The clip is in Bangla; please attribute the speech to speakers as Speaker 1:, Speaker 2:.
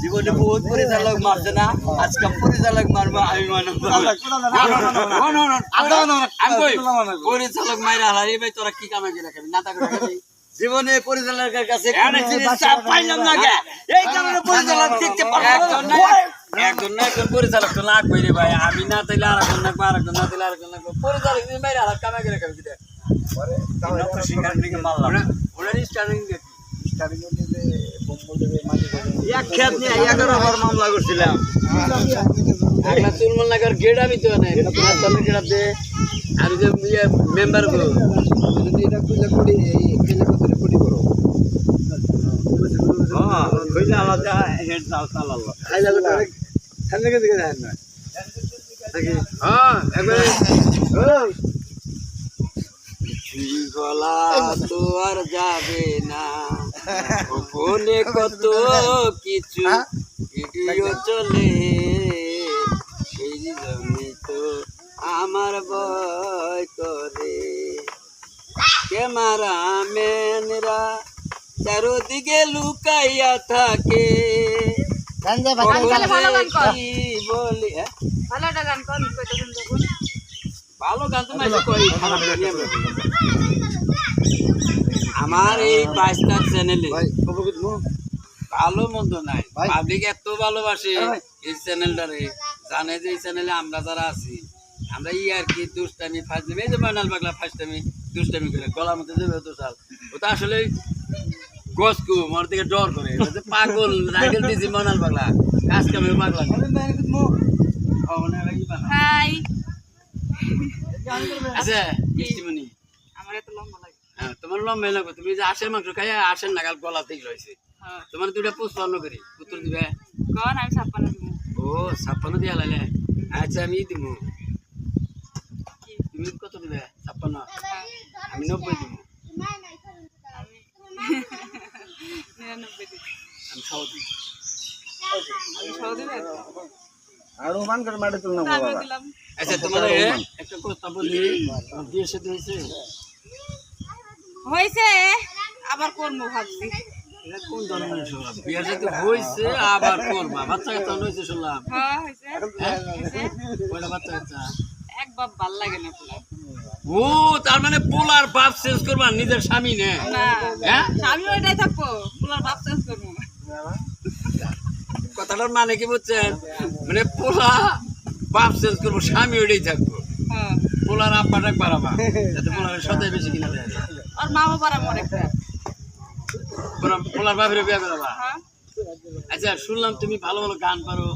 Speaker 1: জীবনে বহুত পরিচালক মারছে না আজকে পরিচালক মারবো আমি মানব আমি কই, পরিচালক মাইরা হারাই ভাই তোরা কি কামে রাখবি না তাকে রাখবি জীবনে পরিচালকের কাছে পাইলাম না এই কারণে পরিচালক দেখতে পারলাম না একজন না একজন পরিচালক তো লাগবে রে ভাই আমি না তাইলে আর একজন লাগবে আর একজন না তাইলে আর একজন লাগবে পরিচালক বাইরে আর কামে করে রাখবি কিটা আমরা তো শিকার দিকে মারলাম ওনার স্টার্টিং এক খেত নিয়ে এগারো হাজার মামলা করছিলাম। একটা চুলমল নাগার গেট আমি তো নাই। রাস্তার গেট দে আর যে ইয়ে মেম্বার গো। হ্যাঁ কইলে আলাদা হেড চাল চালালো হ্যাঁ একবারে। গলা তো আর যাবে না। ফোনে কত কিছু ভিডিও চলে। সেই তো আমার ভয় করে। ক্যামেরাম্যানরা চারোদিকে লুকাইয়া থাকে।
Speaker 2: গাঞ্জা
Speaker 3: ভালো গান কর।
Speaker 1: কি বলি হ্যাঁ?
Speaker 3: ভালো গান
Speaker 1: তো কই? নিয়ে আমরা। এই বাইস্টার চ্যানেলে ভালো মন্দ নাই। পাবলিক এত ভালোবাসে এই চ্যানেলটারে জানে যে এই চ্যানেলে আমরা যারা আছি আমরা ই আর কি দুষ্টামি ফাজলামি এই যে বানাল পাগলা ফাজলামি দুষ্টামি করে গলার মধ্যে দেবে তো সাল। ও তো আসলে গসকু মোর দিকে ডর করে। পাগল রাইডেল দিছি মনাল পাগলা। কাজ কামে পাগলা।
Speaker 3: হাই।
Speaker 1: আচ্ছা মিষ্টিমণি
Speaker 3: আমার এত লম্বা লাগে
Speaker 1: হ্যাঁ তোমার লম্বা লাগবে তুমি যে আশের মাংস খাই আশের নাগাল গলা থেকে রয়েছে
Speaker 3: হ্যাঁ।
Speaker 1: তোমার দুটা পুষ্পান্ন করি উত্তর দিবে?
Speaker 3: কন আমি ছাপ্পান্ন দিব।
Speaker 1: ও ছাপ্পান্ন দিয়া লাইলে? আচ্ছা আমি দিব। তুমি কত দিবে? ছাপ্পান্ন?
Speaker 3: হ্যাঁ,
Speaker 1: আমি নব্বই দিব।
Speaker 3: আমি দিব।
Speaker 1: দিব
Speaker 3: সহ দিবেন
Speaker 2: আরও মান করে মাঠে তুলনা
Speaker 1: আচ্ছা তোমার একটা প্রস্তাব বলি তোমার সাথে হয়েছে?
Speaker 3: হয়েছে আবার করব ভাবছি।
Speaker 1: হয়েছে আবার করবা। বাচ্চা কাচ্চা হয়েছে শুনলাম।
Speaker 3: হ্যাঁ
Speaker 1: বাচ্চা কাচ্চা
Speaker 3: এক বাপ ভালো লাগে না
Speaker 1: ও তার মানে পোলার বাপ চেঞ্জ করবা নিজের স্বামী নে? হ্যাঁ?
Speaker 3: আমি ওইটাই থাকব পোলার বাপ চেঞ্জ করব।
Speaker 1: কথাটার মানে কি বুঝছেন? মানে পোলা বাপ চেঞ্জ করব স্বামী ওইটাই থাকব।
Speaker 3: হ্যাঁ।
Speaker 1: পোলার আব্বাটা বাড়াবা যাতে বেশি কিনা দেয়
Speaker 3: আর মা বাবার মরে
Speaker 1: পোলার বাপের বিয়ে করাবা?
Speaker 3: হ্যাঁ।
Speaker 1: আচ্ছা শুনলাম তুমি ভালো ভালো গান পারো।